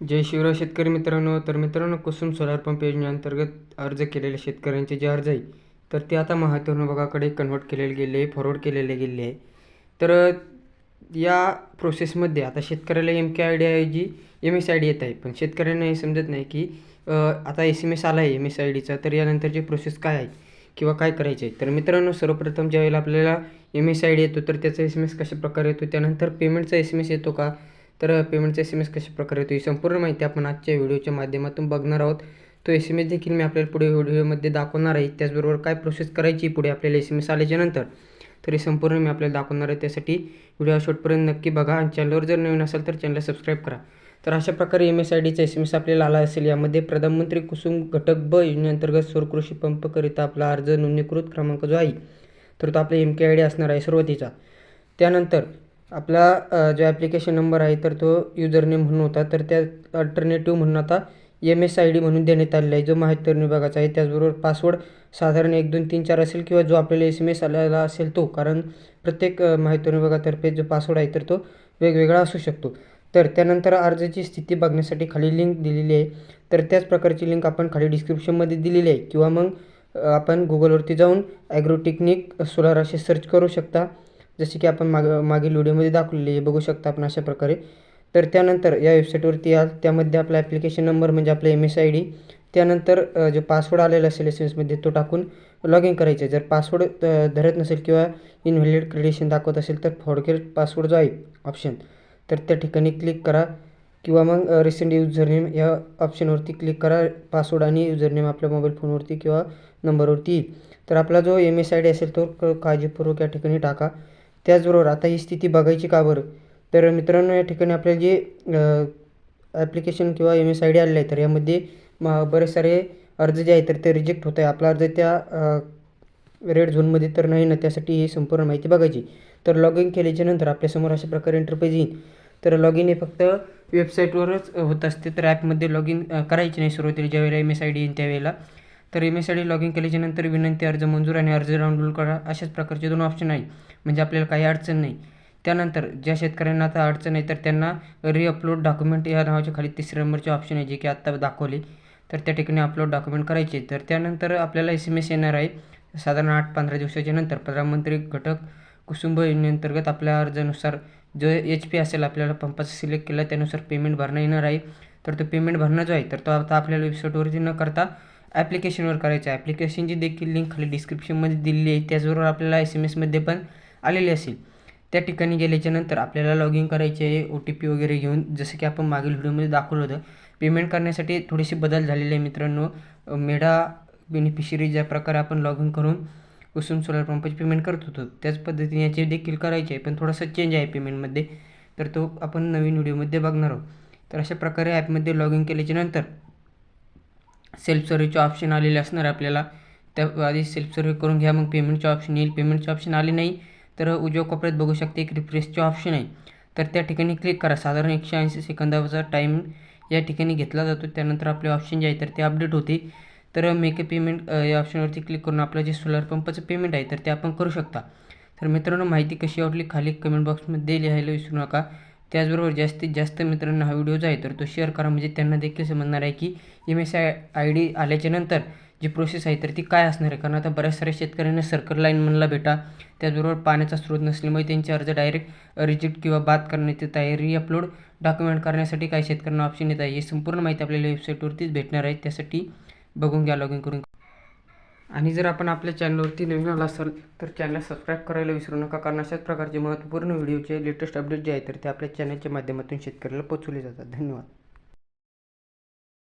जय शिवराव शेतकरी मित्रांनो. तर मित्रांनो कुसुम सोलार पंप योजनेअंतर्गत अर्ज केलेले शेतकऱ्यांचे जे अर्ज आहे तर ते आता महात्मा विभागाकडे कन्व्हर्ट केलेले गेले आहे फॉरवर्ड केलेले गेले. आहे तर या प्रोसेसमध्ये आता शेतकऱ्याला एम के आय डी ऐवजी एम एस आय डी येत आहे. पण शेतकऱ्यांना हे समजत नाही की आता एस एम एस आला आहे एम एस आय डीचा तर यानंतरची प्रोसेस काय आहे किंवा काय करायचे आहे. तर मित्रांनो सर्वप्रथम ज्यावेळेला आपल्याला एम एस आय डी येतो तर त्याचा एस एम एस कशा प्रकारे येतो? त्यानंतर पेमेंटचा एस एम एस येतो का? तर पेमेंटचा एस एम एस कशा प्रकारे येतो ही संपूर्ण माहिती आपण आजच्या व्हिडिओच्या माध्यमातून बघणार आहोत. तो एस एम एस देखील मी आपल्याला पुढे व्हिडिओमध्ये दाखवणार आहे. त्याचबरोबर काय प्रोसेस करायची पुढे आपल्याला एस एम एस आल्याच्यानंतर तर हे संपूर्ण मी आपल्याला दाखवणार आहे. त्यासाठी व्हिडिओ शेवटपर्यंत नक्की बघा आणि चॅनलवर जर नवीन असेल तर चॅनलला सबस्क्राईब करा. तर अशा प्रकारे एम एस आय डीचा एस एम एस आपल्याला आला असेल यामध्ये प्रधानमंत्री कुसुम घटक ब योजनेअंतर्गत सौर कृषी पंपकरिता आपला अर्ज नोंदणीकृत क्रमांक जो आहे तर तो आपला एम के आय डी असणार आहे सुरुवातीचा. त्यानंतर आपला जो ॲप्लिकेशन नंबर आहे तर तो युजर नेम म्हणून होता. तर त्या अल्टरनेटिव्ह म्हणून आता एम एस आय डी म्हणून देण्यात आलेला आहे. जो माहिती विभागाचा आहे त्याचबरोबर पासवर्ड साधारण एक दोन तीन चार असेल किंवा जो आपल्याला एस एम एस आलेला असेल तो. कारण प्रत्येक माहिती विभागातर्फे जो पासवर्ड आहे तर तो वेगवेगळा असू शकतो. तर त्यानंतर अर्जाची स्थिती बघण्यासाठी खाली लिंक दिलेली आहे. तर त्याच प्रकारची लिंक आपण खाली डिस्क्रिप्शनमध्ये दिलेली आहे. किंवा मग आपण गुगलवरती जाऊन ॲग्रोटेक्निक सोलार असे सर्च करू शकता. जसे की आपण माग मागील व्हिडिओमध्ये दाखवलेली हे बघू शकता आपण अशा प्रकारे. तर त्यानंतर या वेबसाईटवरती याल त्यामध्ये आपला ॲप्लिकेशन नंबर म्हणजे आपला एम एस आय डी त्यानंतर जो पासवर्ड आलेला असेल एस एम एसमध्ये तो टाकून लॉग इन करायचं आहे. जर पासवर्ड धरत नसेल किंवा इनव्हॅलिड क्रेडिशन दाखवत असेल तर फॉरगेट पासवर्ड जो आहे ऑप्शन तर त्या ठिकाणी क्लिक करा किंवा मग रिसेंट युजरनेम या ऑप्शनवरती क्लिक करा. पासवर्ड आणि युजरनेम आपल्या मोबाईल फोनवरती किंवा नंबरवरती येईल. तर आपला जो एम एस आय डी असेल तो क- काळजीपूर्वक या ठिकाणी टाका. त्याचबरोबर आता ही स्थिती बघायची का बरं? तर मित्रांनो या ठिकाणी आपल्याला जे ॲप्लिकेशन किंवा एम एस आय डी आलेलं आहे तर यामध्ये म बरेच सारे अर्ज जे आहेत तर ते रिजेक्ट होत आहे. आपला अर्ज त्या रेड झोनमध्ये तर नाही ना त्यासाठी ही संपूर्ण माहिती बघायची. तर लॉग इन केल्याच्यानंतर आपल्यासमोर अशा प्रकारे इंटरपेज येईल. तर लॉग इन हे फक्त वेबसाईटवरच होत असते तर ॲपमध्ये लॉग इन करायचे नाही सुरुवातीला. ज्यावेळेला एम एस आय डी येईल त्यावेळेला. तर M S I D log in केल्याच्यानंतर विनंती अर्ज मंजूर आणि अर्ज डाउनलोड करा. अशाच प्रकारचे दोन ऑप्शन आहे म्हणजे आपल्याला काही अडचण नाही. त्यानंतर ज्या शेतकऱ्यांना आता अडचण आहे तर त्यांना रिअपलोड डॉक्युमेंट या नावाच्या खाली तिसऱ्या नंबरचे ऑप्शन आहे जे की आत्ता दाखवले. तर त्या ठिकाणी अपलोड डॉक्युमेंट करायचे. तर त्यानंतर आपल्याला एस एम एस येणार आहे. साधारण आठ पंधरा दिवसाच्या नंतर प्रधानमंत्री घटक कुसुंब योजनेअंतर्गत आपल्या अर्जानुसार जो एच पी असेल आपल्याला पंपाचा सिलेक्ट केला त्यानुसार पेमेंट भरणं येणार आहे. तर तो पेमेंट भरणं जो आहे तर तो आता आपल्याला वेबसाईटवरती न करता ॲप्लिकेशनवर करायचं. आहे ॲप्लिकेशनची देखील लिंक खाली डिस्क्रिप्शनमध्ये दिलेली आहे. त्याचबरोबर आपल्याला एस एम एसमध्ये पण आलेली असेल. त्या ठिकाणी गेल्याच्यानंतर आपल्याला लॉग इन करायचे आहे. ओ टी पी वगैरे घेऊन. जसं की आपण मागील व्हिडिओमध्ये दाखवलं होतं. पेमेंट करण्यासाठी थोडेसे बदल झालेले आहे मित्रांनो. मेढा बेनिफिशरी ज्या प्रकारे आपण लॉग इन करून कुसुम सोलार पंपाची पेमेंट करत होतो. त्याच पद्धतीने याचे देखील करायचे आहे. पण थोडासा चेंज आहे पेमेंटमध्ये तर तो आपण नवीन व्हिडिओमध्ये बघणार आहोत. तर अशा प्रकारे ॲपमध्ये लॉग इन केल्याच्यानंतर सेल्फ सर्व्हिसचे ऑप्शन आलेले असणार आपल्याला. त्या आधी सेल्फ सर्व्हे करून घ्या मग पेमेंटचे ऑप्शन येईल. पेमेंटचे ऑप्शन आले नाही तर उजव्या कोपऱ्यात बघू शकते एक रिफ्रेशचे ऑप्शन आहे. तर त्या ठिकाणी क्लिक करा. साधारण एकशे ऐंशी सेकंदाचा टाईम या ठिकाणी घेतला जातो. त्यानंतर आपले ऑप्शन जे आहे तर ते अपडेट होते. तर मेक पेमेंट या ऑप्शनवरती क्लिक करून आपलं जे सोलर पंपाचं पेमेंट आहे तर ते आपण करू शकता. तर मित्रांनो माहिती कशी वाटली खाली कमेंट बॉक्समध्ये लिहायला विसरू नका. त्याचबरोबर जास्तीत जास्त मित्रांनो हा व्हिडिओ जो आहे तर तो शेअर करा. म्हणजे त्यांना देखील समजणार आहे की M S I I D आल्याच्यानंतर जी प्रोसेस आहे तर ती काय असणार आहे? कारण आता बऱ्याच साऱ्या शेतकऱ्यांना सर्कल लाईन म्हणला भेटा त्याचबरोबर पाण्याचा स्रोत नसल्यामुळे त्यांचे अर्ज डायरेक्ट रिजेक्ट किंवा बाद करण्यात येत आहे अपलोड डॉक्युमेंट करण्यासाठी काही शेतकऱ्यांना ऑप्शन येत आहे. ही संपूर्ण माहिती आपल्याला वेबसाईटवरतीच भेटणार आहे. त्यासाठी बघून घ्या लॉग इन करून आणि जर आपण आपल्या चॅनलवरती नवीन आला असाल तर चॅनल सबस्क्राईब करायला विसरू नका कारण अशाच प्रकारचे महत्त्वपूर्ण व्हिडिओचे लेटेस्ट अपडेट जे आहे तर ते आपल्या चॅनलच्या माध्यमातून शेतकऱ्याला पोचवले जातात. धन्यवाद.